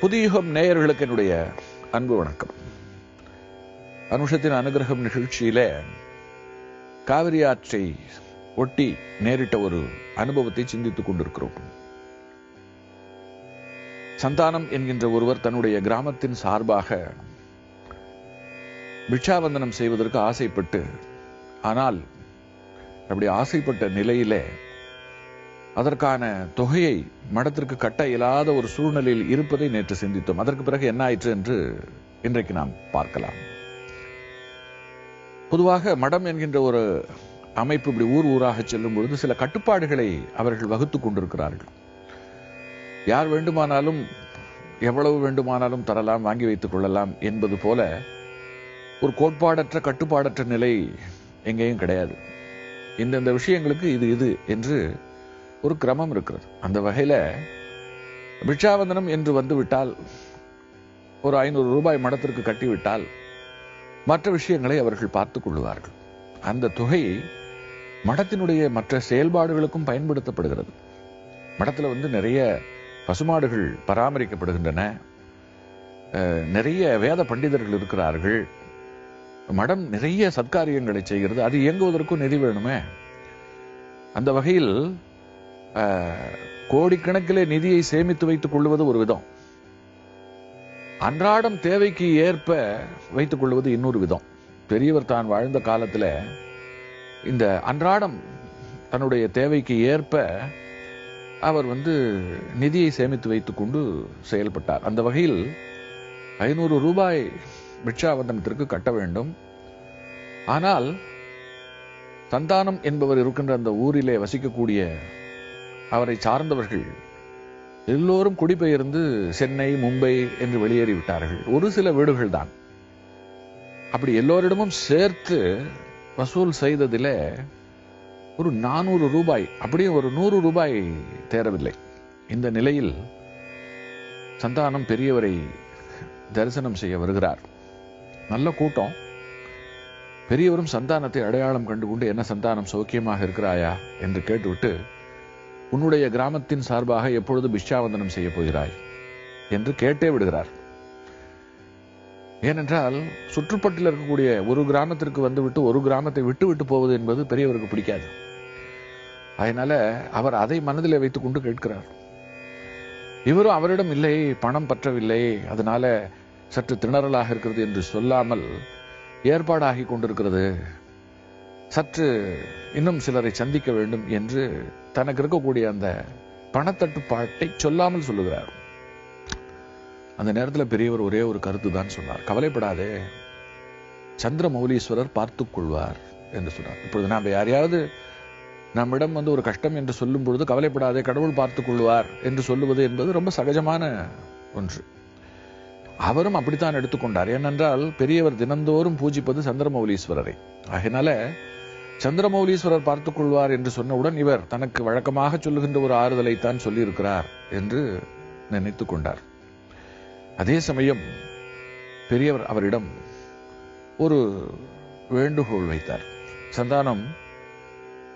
புதியுகம் நேயர்களுக்கு என்னுடைய அன்பு வணக்கம். அனுஷத்தின் அனுகிரகம் நிகழ்ச்சியில காவிரி ஆற்றை ஒட்டி நேரிட்ட ஒரு அனுபவத்தை சிந்தித்துக் கொண்டிருக்கிறோம். சந்தானம் என்கின்ற ஒருவர் தன்னுடைய கிராமத்தின் சார்பாக பிட்சாவந்தனம் செய்வதற்கு ஆசைப்பட்டு ஆனால் அப்படி ஆசைப்பட்ட நிலையிலே அதற்கான தொகையை மடத்திற்கு கட்ட இயலாத ஒரு சூழ்நிலையில் இருப்பதை நேற்று சிந்தித்தோம். அதற்கு பிறகு என்ன ஆயிற்று என்று இன்றைக்கு நாம் பார்க்கலாம். பொதுவாக மடம் என்கின்ற ஒரு அமைப்பு இப்படி ஊர் ஊராக செல்லும் பொழுது சில கட்டுப்பாடுகளை அவர்கள் வகுத்துக் கொண்டிருக்கிறார்கள். யார் வேண்டுமானாலும் எவ்வளவு வேண்டுமானாலும் தரலாம் வாங்கி வைத்துக் கொள்ளலாம் என்பது போல ஒரு கோட்பாடற்ற கட்டுப்பாடற்ற நிலை எங்கேயும் கிடையாது. இந்தந்த விஷயங்களுக்கு இது இது என்று ஒரு கிரமம் இருக்கிறது. அந்த வகையில பிட்சாவந்தனம் என்று வந்துவிட்டால் ஒரு ஐநூறு ரூபாய் மடத்திற்கு கட்டிவிட்டால் மற்ற விஷயங்களை அவர்கள் பார்த்து கொள்வார்கள். அந்த தொகை மடத்தினுடைய மற்ற செயல்பாடுகளுக்கும் பயன்படுத்தப்படுகிறது. மடத்தில் வந்து நிறைய பசுமாடுகள் பராமரிக்கப்படுகின்றன. அஹ், நிறைய வேத பண்டிதர்கள் இருக்கிறார்கள். மடம் நிறைய சத்காரியங்களை செய்கிறது. அது இயங்குவதற்கும் நிதி வேணுமே. அந்த வகையில் கோடிக்கணக்கிலே நிதியை சேமித்து வைத்துக் கொள்வது ஒரு விதம். அன்றாடம் தேவைக்கு ஏற்ப வைத்துக் கொள்வது இன்னொரு விதம். பெரியவர் தான் வாழ்ந்த காலத்தில் இந்த அன்றாடம் தன்னுடைய தேவைக்கு ஏற்ப அவர் வந்து நிதியை சேமித்து வைத்துக் கொண்டு செயல்பட்டார். அந்த வகையில் ஐநூறு ரூபாய் பிட்சாவந்தனத்திற்கு கட்ட வேண்டும். ஆனால் சந்தானம் என்பவர் இருக்கின்ற அந்த ஊரிலே வசிக்கக்கூடிய அவரை சார்ந்தவர்கள் எல்லோரும் குடிபெயர்ந்து சென்னை மும்பை என்று வெளியேறி விட்டார்கள். ஒரு சில வீடுகள் தான். அப்படி எல்லோரிடமும் சேர்த்து வசூல் செய்ததிலே ஒரு நானூறு ரூபாய் அப்படியே ஒரு நூறு ரூபாய் தேரவில்லை இந்த நிலையில் சந்தானம் பெரியவரை தரிசனம் செய்ய வருகிறார். நல்ல கூட்டம். பெரியவரும் சந்தானத்தை அடையாளம் கண்டுகொண்டு என்ன சந்தானம் சௌக்கியமாக இருக்கிறாயா என்று கேட்டுவிட்டு உன்னுடைய கிராமத்தின் சார்பாக எப்பொழுது பிஷ்சாவந்தனம் செய்ய போகிறாய்? என்று கேட்டே விடுகிறார். ஏனென்றால் சுற்றுப்பட்டில் இருக்கக்கூடிய ஒரு கிராமத்திற்கு வந்துவிட்டு ஒரு கிராமத்தை விட்டு விட்டு போவது என்பது பெரியவருக்கு பிடிக்காது. அதனால அவர் அதை மனதில் வைத்துக் கொண்டு கேட்கிறார். இவரும் அவரிடம் இல்லை பணம் பற்றவில்லை. அதனால சற்று திணறலாக இருக்கிறது என்று சொல்லாமல் ஏற்பாடாகி கொண்டிருக்கிறது. சற்று இன்னும் சிலரை சந்திக்க வேண்டும் என்று தனக்கு இருக்கக்கூடிய அந்த பணத்தட்டுப்பாட்டை சொல்லாமல் சொல்லுகிறார். அந்த நேரத்தில் பெரியவர் ஒரே ஒரு கருத்து தான் சொன்னார். கவலைப்படாதே. சந்திரமௌலீஸ்வரர் பார்த்துக் கொள்வார் என்று சொன்னார். இப்பொழுது நாம் யாரையாவது நம்மிடம் வந்து ஒரு கஷ்டம் என்று சொல்லும் பொழுது கவலைப்படாதே கடவுள் பார்த்துக் கொள்வார் என்று சொல்லுவது என்பது ரொம்ப சகஜமான ஒன்று. அவரும் அப்படித்தான் எடுத்துக்கொண்டார். ஏனென்றால் பெரியவர் தினந்தோறும் பூஜிப்பது சந்திரமௌலீஸ்வரரை. ஆகினால சந்திரமௌலீஸ்வரர் பார்த்துக் கொள்வார் என்று சொன்னவுடன் இவர் தனக்கு வழக்கமாக சொல்லுகின்ற ஒரு ஆறுதலைத்தான் சொல்லியிருக்கிறார் என்று நினைத்துக் கொண்டார். அதே சமயம் பெரியவர் அவரிடம் ஒரு வேண்டுகோள் வைத்தார். சந்தானம்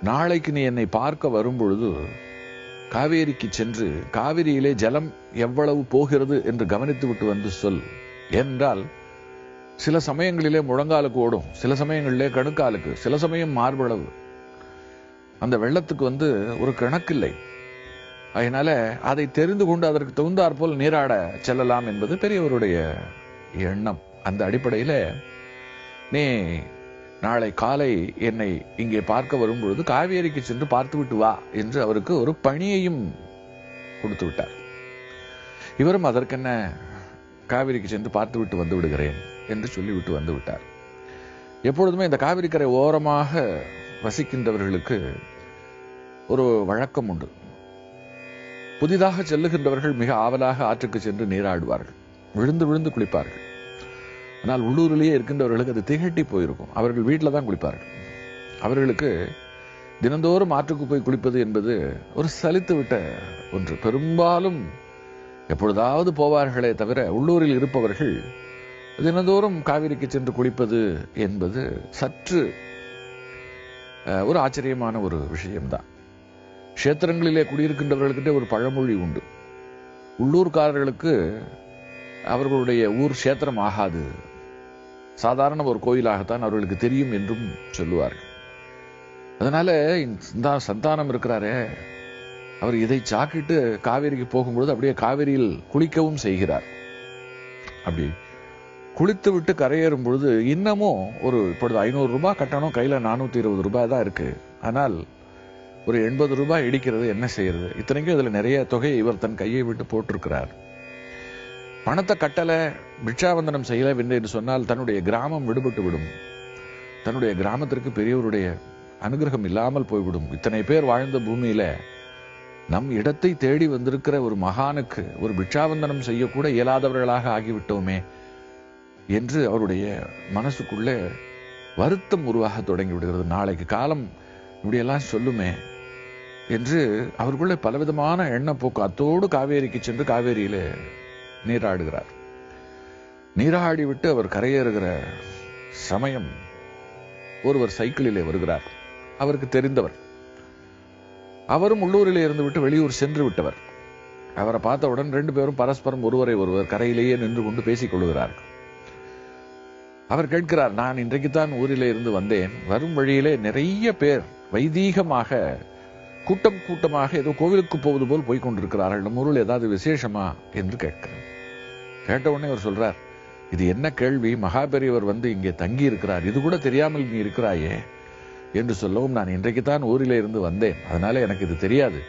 நாளைக்கு நீ என்னை பார்க்க வரும்பொழுது காவேரிக்கு சென்று காவிரியிலே ஜலம் எவ்வளவு போகிறது என்று கவனித்து விட்டு வந்து சொல் என்றால் சில சமயங்களிலே முழங்காலுக்கு ஓடும் சில சமயங்களிலே கணுக்காலுக்கு சில சமயம் மார்பளவு. அந்த வெள்ளத்துக்கு வந்து ஒரு கணக்கில்லை. அதனால அதை தெரிந்து கொண்டு அதற்கு தகுந்தாற் போல் நீராட செல்லலாம் என்பது பெரியவருடைய எண்ணம். அந்த அடிப்படையில நீ நாளை காலை என்னை இங்கே பார்க்க வரும்பொழுது காவேரிக்கு சென்று பார்த்து விட்டு வா என்று அவருக்கு ஒரு பணியையும் கொடுத்து விட்டார். இவரும் அதற்கென்ன காவேரிக்கு சென்று பார்த்து விட்டு வந்து விடுகிறேன். என்று சொல்லிவிட்டு வந்து விட்டார் எப்பொழுதுமே இந்த காவிரிக்கரை ஓரமாக வசிக்கின்றவர்களுக்கு ஒரு வழக்கம் உண்டு. புதிதாக செல்லுகின்றவர்கள் மிக ஆவலாக ஆற்றுக்கு சென்று நீராடுவார்கள். விழுந்து விழுந்து குளிப்பார்கள். ஆனால் உள்ளூரிலேயே இருக்கின்றவர்களுக்கு அது திகட்டி போயிருக்கும். அவர்கள் வீட்டில் தான் குளிப்பார்கள். அவர்களுக்கு தினந்தோறும் ஆற்றுக்கு போய் குளிப்பது என்பது ஒரு சலித்து விட்ட ஒன்று. பெரும்பாலும் எப்பொழுதாவது போவார்களே தவிர உள்ளூரில் இருப்பவர்கள் தினந்தோறும் காவிரிக்கு சென்று குளிப்பது என்பது சற்று ஒரு ஆச்சரியமான ஒரு விஷயம்தான். க்ஷேத்திரங்களிலே குடியிருக்கின்றவர்கள்கிட்ட ஒரு பழமொழி உண்டு. உள்ளூர்காரர்களுக்கு அவர்களுடைய ஊர் கஷேத்திரம் ஆகாது. சாதாரண ஒரு கோயிலாகத்தான் அவர்களுக்கு தெரியும் என்றும் சொல்லுவார்கள். அதனால இந்த சந்தானம் இருக்கிறாரே அவர் இதை சாக்கிட்டு காவேரிக்கு போகும்பொழுது அப்படியே காவேரியில் குளிக்கவும் செய்கிறார். அப்படி குளித்து விட்டு கரையேறும் பொழுது இன்னமும் ஒரு இப்பொழுது ஐநூறு ரூபாய் கட்டணம் கையில நானூத்தி இருபது ரூபாய் தான் இருக்கு. ஆனால் ஒரு எண்பது ரூபாய் இடிக்கிறது என்ன செய்யறது? இத்தனைக்கும் இதில் நிறைய தொகையை இவர் தன் கையை விட்டு போட்டிருக்கிறார். பணத்தை கட்டலை பிட்சாவந்தனம் செய்யல என்று சொன்னால் தன்னுடைய கிராமம் விடுபட்டு விடும். தன்னுடைய கிராமத்திற்கு பெரியவருடைய அனுகிரகம் இல்லாமல் போய்விடும். இத்தனை பேர் வாழ்ந்த பூமியில நம் இடத்தை தேடி வந்திருக்கிற ஒரு மகானுக்கு ஒரு பிட்சாவந்தனம் செய்யக்கூட இயலாதவர்களாக ஆகிவிட்டோமே. என்று அவருடைய மனசுக்குள்ளே வருத்தம் உருவாக தொடங்கி விடுகிறது. நாளைக்கு காலம் இப்படியெல்லாம் சொல்லுமே என்று அவருக்குள்ளே பலவிதமான எண்ணப்போக்கு அத்தோடு காவேரிக்கு சென்று காவேரியிலே நீராடுகிறார். நீராடி விட்டு அவர் கரையேறுகிற சமயம் ஒருவர் சைக்கிளிலே வருகிறார். அவருக்கு தெரிந்தவர். அவரும் உள்ளூரிலே இருந்து விட்டு வெளியூர் சென்று விட்டவர். அவரை பார்த்தவுடன் ரெண்டு பேரும் பரஸ்பரம் ஒருவரை ஒருவர் கரையிலேயே நின்று கொண்டு பேசிக் கொள்கிறார்கள் அவர் கேட்கிறார் நான் இன்றைக்குத்தான் ஊரிலே இருந்து வந்தேன். வரும் வழியிலே நிறைய பேர் வைதீகமாக கூட்டம் கூட்டமாக ஏதோ கோவிலுக்கு போவது போல் போய் கொண்டிருக்கிறார்கள். நம்ம ஊரில் ஏதாவது விசேஷமா? என்று கேட்கிறார். கேட்ட உடனே அவர் சொல்றார் இது என்ன கேள்வி? மகாபெரியவர் வந்து இங்கே தங்கி இருக்கிறார் இது கூட தெரியாமல் நீ இருக்கிறாயே? என்று சொல்லவும் நான் இன்றைக்குத்தான் ஊரிலே இருந்து வந்தேன். அதனால எனக்கு இது தெரியாது.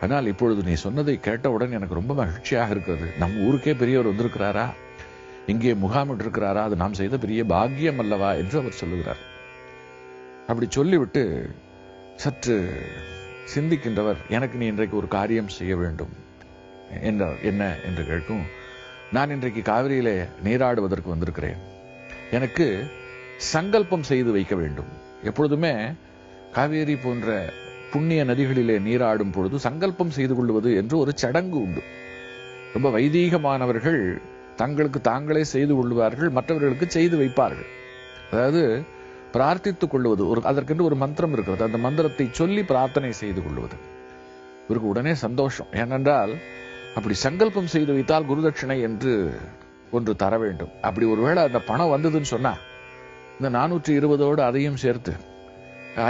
ஆனால் இப்பொழுது நீ சொன்னதை கேட்டவுடன் எனக்கு ரொம்ப மகிழ்ச்சியாக இருக்கிறது. நம் ஊருக்கே பெரியவர் வந்திருக்கிறாரா? இங்கே முகாமிட்டிருக்கிறாரா அது நாம் செய்த பெரிய பாக்கியம் அல்லவா? என்று அவர் சொல்லுகிறார். அப்படி சொல்லிவிட்டு சற்று சிந்திக்கின்றவர் எனக்கு நீ இன்றைக்கு ஒரு காரியம் செய்ய வேண்டும். என்றார் என்ன என்று கேட்கும் நான் இன்றைக்கு காவிரியிலே நீராடுவதற்கு வந்திருக்கிறேன். எனக்கு சங்கல்பம் செய்து வைக்க வேண்டும். எப்பொழுதுமே காவேரி போன்ற புண்ணிய நதிகளிலே நீராடும் பொழுது சங்கல்பம் செய்து கொள்வது என்று ஒரு சடங்கு உண்டு. ரொம்ப வைதீகமானவர்கள் தங்களுக்கு தாங்களே செய்து கொள்வார்கள் மற்றவர்களுக்கு செய்து வைப்பார்கள். அதாவது பிரார்த்தித்துக் கொள்வது ஒரு அதற்கென்று ஒரு மந்திரம் இருக்கிறது. அந்த மந்திரத்தை சொல்லி பிரார்த்தனை செய்து கொள்வது. இவருக்கு உடனே சந்தோஷம். ஏனென்றால் அப்படி சங்கல்பம் செய்து வைத்தால் குருதட்சிணை என்று ஒன்று தர வேண்டும். அப்படி ஒருவேளை அந்த பணம் வந்ததுன்னு சொன்னா இந்த நானூற்றி இருபதோடு அதையும் சேர்த்து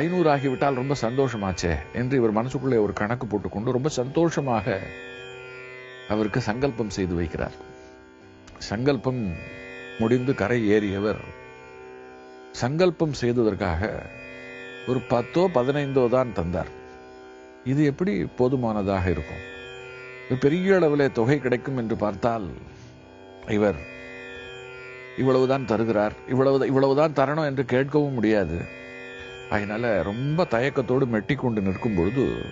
ஐநூறு ஆகிவிட்டால் ரொம்ப சந்தோஷமாச்சே என்று இவர் மனசுக்குள்ளே ஒரு கணக்கு போட்டுக்கொண்டு ரொம்ப சந்தோஷமாக அவருக்கு சங்கல்பம் செய்து வைக்கிறார். சங்கல்பம் முடிந்து கரை ஏறியவர் சங்கல்பம் செய்ததற்காக ஒரு பத்தோ பதினைந்தோ தான் தந்தார். இது எப்படி போதுமானதாக இருக்கும்? பெரிய அளவில் தொகை கிடைக்கும் என்று பார்த்தால் இவர் இவ்வளவுதான் தருகிறார் இவ்வளவு இவ்வளவுதான் தரணும் என்று கேட்கவும் முடியாது. அதனால ரொம்ப தயக்கத்தோடு மெட்டி கொண்டு நிற்கும் பொழுது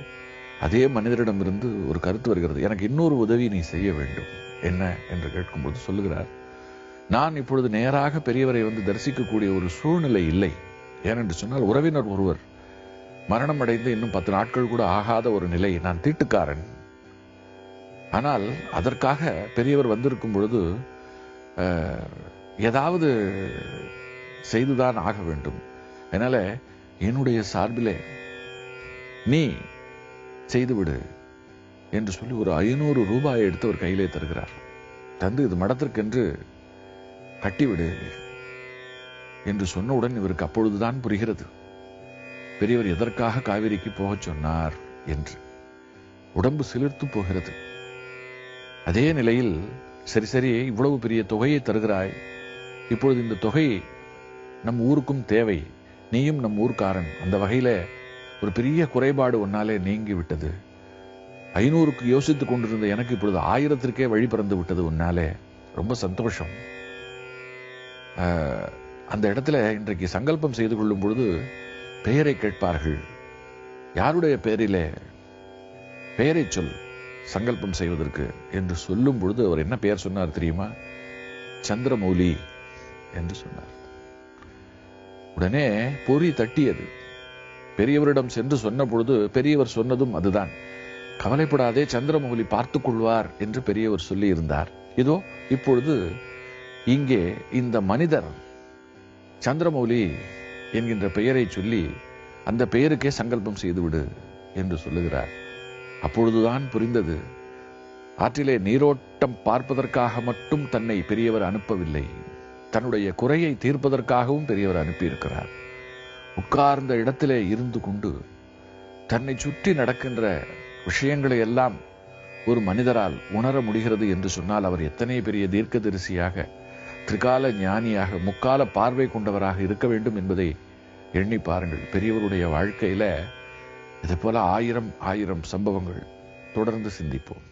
அதே மனிதரிடமிருந்து ஒரு கருத்து வருகிறது. எனக்கு இன்னொரு உதவி நீ செய்ய வேண்டும். என்ன என்று கேட்கும்போது சொல்லுகிறார் நான் இப்பொழுது நேராக பெரியவரை வந்து தரிசிக்கக்கூடிய ஒரு சூழ்நிலை இல்லை. ஏனென்று சொன்னால் உறவினர் ஒருவர் மரணம் அடைந்து இன்னும் பத்து நாட்கள் கூட ஆகாத ஒரு நிலை நான் தீட்டுக்காரன். ஆனால் அதற்காக பெரியவர் வந்திருக்கும் பொழுது ஏதாவது செய்துதான் ஆக வேண்டும். என்னால் என்னுடைய சார்பிலே நீ செய்துவிடு. என்று சொல்லி ஒரு ஐநூறு ரூபாயை எடுத்து அவர் கையிலே தருகிறார். தந்து இது மடத்திற்கென்று கட்டிவிடு என்று சொன்னவுடன் இவருக்கு அப்பொழுதுதான் புரிகிறது. பெரியவர் எதற்காக காவிரிக்கு போகச் சொன்னார் என்று. உடம்பு சிலிர்த்து போகிறது. அதே நிலையில் சரி சரி இவ்வளவு பெரிய தொகையை தருகிறாய். இப்பொழுது இந்த தொகை நம் ஊருக்கும் தேவை. நீயும் நம் ஊர்க்காரன். அந்த வகையில ஒரு பெரிய குறைபாடு ஒன்னாலே நீங்கி விட்டது ஐநூறுக்கு யோசித்துக் கொண்டிருந்த எனக்கு இப்பொழுது ஆயிரத்திற்கே வழி பிறந்து விட்டது உன்னாலே. ரொம்ப சந்தோஷம். அந்த இடத்துல இன்றைக்கு சங்கல்பம் செய்து கொள்ளும் பொழுது பெயரை கேட்பார்கள். யாருடைய பெயரிலே? பெயரை சொல் சங்கல்பம் செய்வதற்கு என்று சொல்லும் பொழுது அவர் என்ன பெயர் சொன்னார் தெரியுமா? சந்திரமௌலி என்று சொன்னார். உடனே பொறி தட்டியது. பெரியவரிடம் சென்று சொன்ன பொழுது பெரியவர் சொன்னதும் அதுதான். கவலைப்படாதே சந்திரமௌலி பார்த்துக் கொள்வார் என்று பெரியவர் சொல்லி இருந்தார் இதோ இப்பொழுது இங்கே இந்த மனிதர் சந்திரமௌலி என்கின்ற பெயரை சொல்லி அந்த பெயருக்கே சங்கல்பம் செய்துவிடு என்று சொல்லுகிறார். அப்பொழுதுதான் புரிந்தது ஆற்றிலே நீரோட்டம் பார்ப்பதற்காக மட்டும் தன்னை பெரியவர் அனுப்பவில்லை தன்னுடைய குறையை தீர்ப்பதற்காகவும் பெரியவர் அனுப்பியிருக்கிறார். உட்கார்ந்த இடத்திலே இருந்து கொண்டு தன்னை சுற்றி நடக்கின்ற விஷயங்களை எல்லாம் ஒரு மனிதரால் உணர முடிகிறது என்று சொன்னால் அவர் எத்தனை பெரிய தீர்க்கதரிசியாக திரிகால ஞானியாக முக்கால பார்வை கொண்டவராக இருக்க வேண்டும் என்பதை எண்ணி பாருங்கள். பெரியவருடைய வாழ்க்கையில இது போல ஆயிரம் ஆயிரம் சம்பவங்கள் தொடர்ந்து சிந்திப்போம்.